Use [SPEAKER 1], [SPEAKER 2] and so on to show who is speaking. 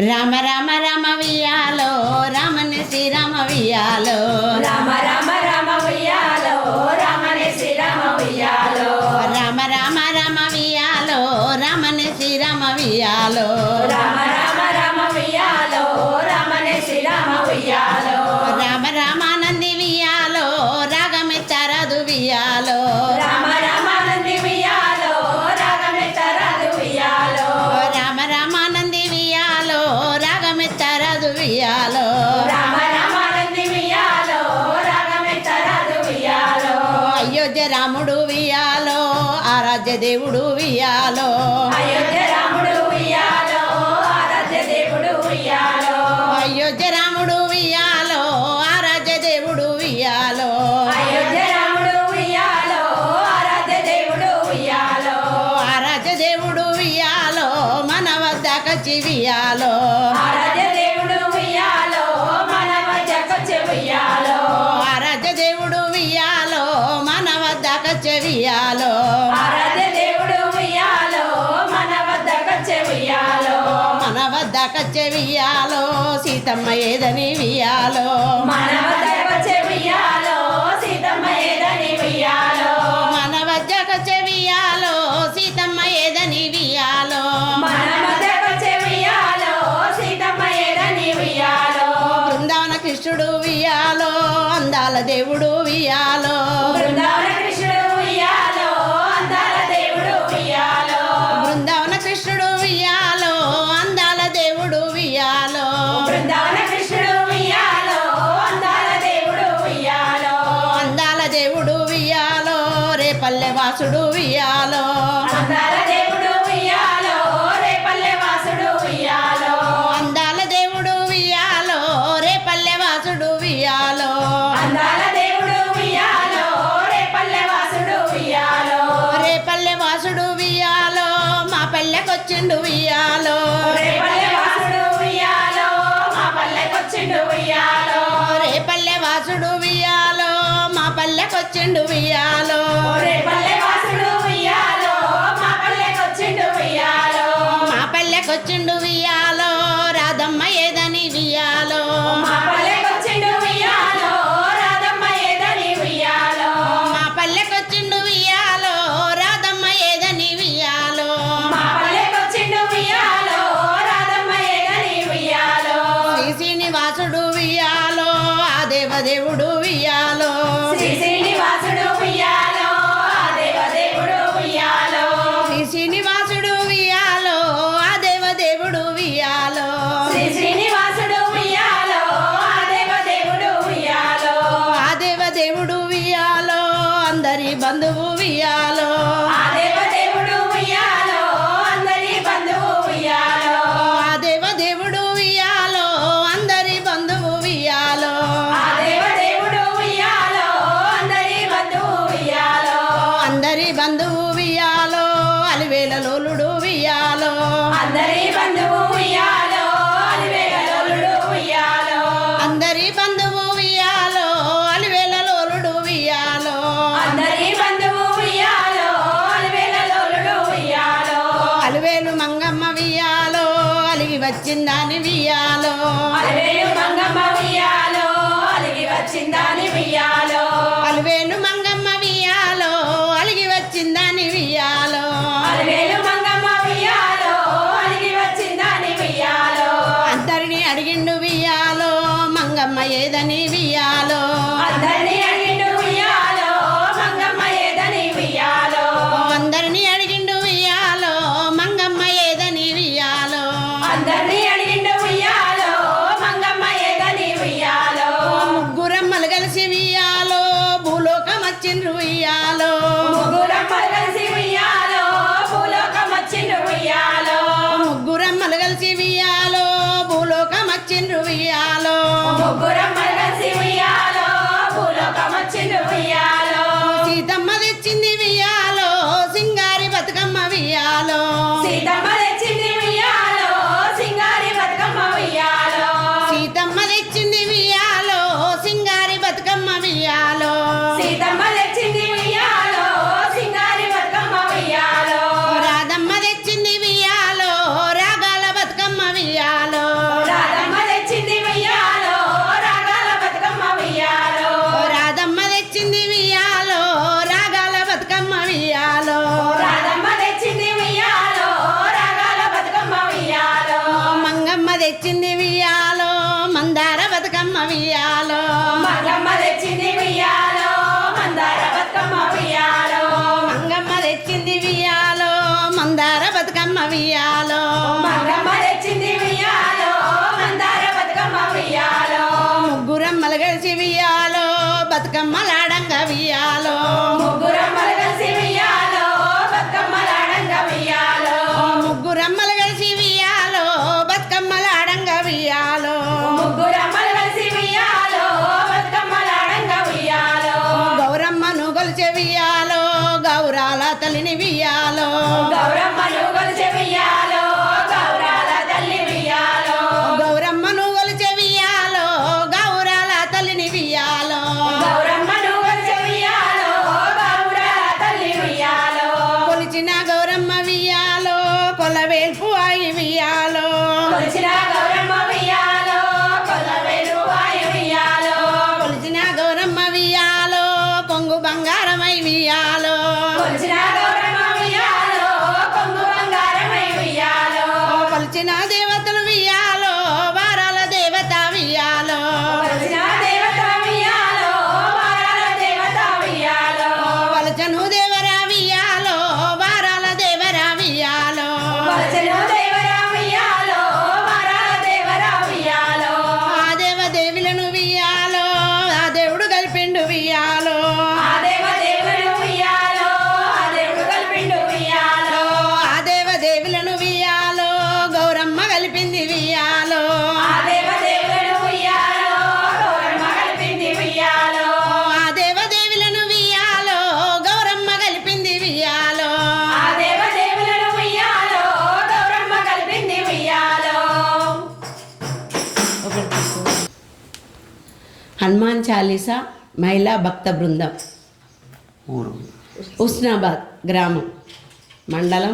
[SPEAKER 1] రామ రామ రామ వియాలో రామని శ్రీరామ వియాలో
[SPEAKER 2] రామ రామ రామ ఉయ్యాలో రామనే శ్రీరామ ఉయ్యాలో
[SPEAKER 1] రామ రామ రామ వియాలో రామని శ్రీరామ వియాలో
[SPEAKER 2] రామ
[SPEAKER 1] ఆరాధ్య దేవుడు వియాలో
[SPEAKER 2] అయోధ్య రాముడు ఉయ్యాలో ఆరాధ్య దేవుడు ఉయ్యాలో.
[SPEAKER 1] అయోధ్య రాముడు వియాలో ఆరాధ్య దేవుడు వియాలో
[SPEAKER 2] అయోధ్య రాముడు ఉయ్యాలో ఆరాధ్య దేవుడు ఉయ్యాలో.
[SPEAKER 1] ఆరాధ్య దేవుడు వియాలో మన వద్దకచి వియాలో
[SPEAKER 2] ఆరాధ్య దేవుడు ఉయ్యాలో మన ఉయ్యాలో.
[SPEAKER 1] ఆరాధ్య దేవుడు వియాలో మన కచ్చ వియాలో సీతమ్మ ఏదని వియాలో
[SPEAKER 2] మన
[SPEAKER 1] రేపల్లె వాసుడు వియాలో
[SPEAKER 2] అందాల దేవుడు ఉయ్యాలో రేపల్లె వాసుడు ఉయ్యాలో.
[SPEAKER 1] అందాల దేవుడు వియాలో రేపల్లె వాసుడు వియాలో
[SPEAKER 2] అందాల దేవుడు ఉయ్యాలో రేపల్లె వాసుడు ఉయ్యాలో.
[SPEAKER 1] రేపల్లె వాసుడు వియాలో మా పల్లెకొచ్చిండు వియాలో
[SPEAKER 2] పల్లెకొచ్చిండు
[SPEAKER 1] వియాలో
[SPEAKER 2] ఉయ్యాలో మా పల్లెకొచ్చిండు ఉయ్యాలో.
[SPEAKER 1] మా పల్లెకొచ్చిండు వియాలో రాధమ్మ ఏదని వియాలో
[SPEAKER 2] మా పల్లెకొచ్చిండు ఉయ్యాలో రాధమ్మ ఏదని ఉయ్యాలో.
[SPEAKER 1] మా పల్లెకొచ్చిండు వియాలో రాధమ్మ ఏదని వియాలో
[SPEAKER 2] మా పల్లెకొచ్చిండు ఉయ్యాలో రాధమ్మ ఏదని ఉయ్యాలో.
[SPEAKER 1] శ్రీ శ్రీనివాసుడు ఆ దేవదేవుడు
[SPEAKER 2] శ్రీ
[SPEAKER 1] వియాలో అలిగి వచ్చిందని వియాలో
[SPEAKER 2] అలివేలు మంగమ్మ ఉయ్యాలో అలిగి వచ్చిందని ఉయ్యాలో
[SPEAKER 1] అలివేలు మంగమ్మ
[SPEAKER 2] Yeah. ఉయ్యాలో
[SPEAKER 1] ముగ్గురమ్మలు గడిచి బతుకమ్మ బతుకమ్మలాడంగా
[SPEAKER 2] వియ్యాలో
[SPEAKER 1] హనుమాన్ చాలీసా మహిళా భక్త బృందం. హుస్నాబాద్ గ్రామం. మండలం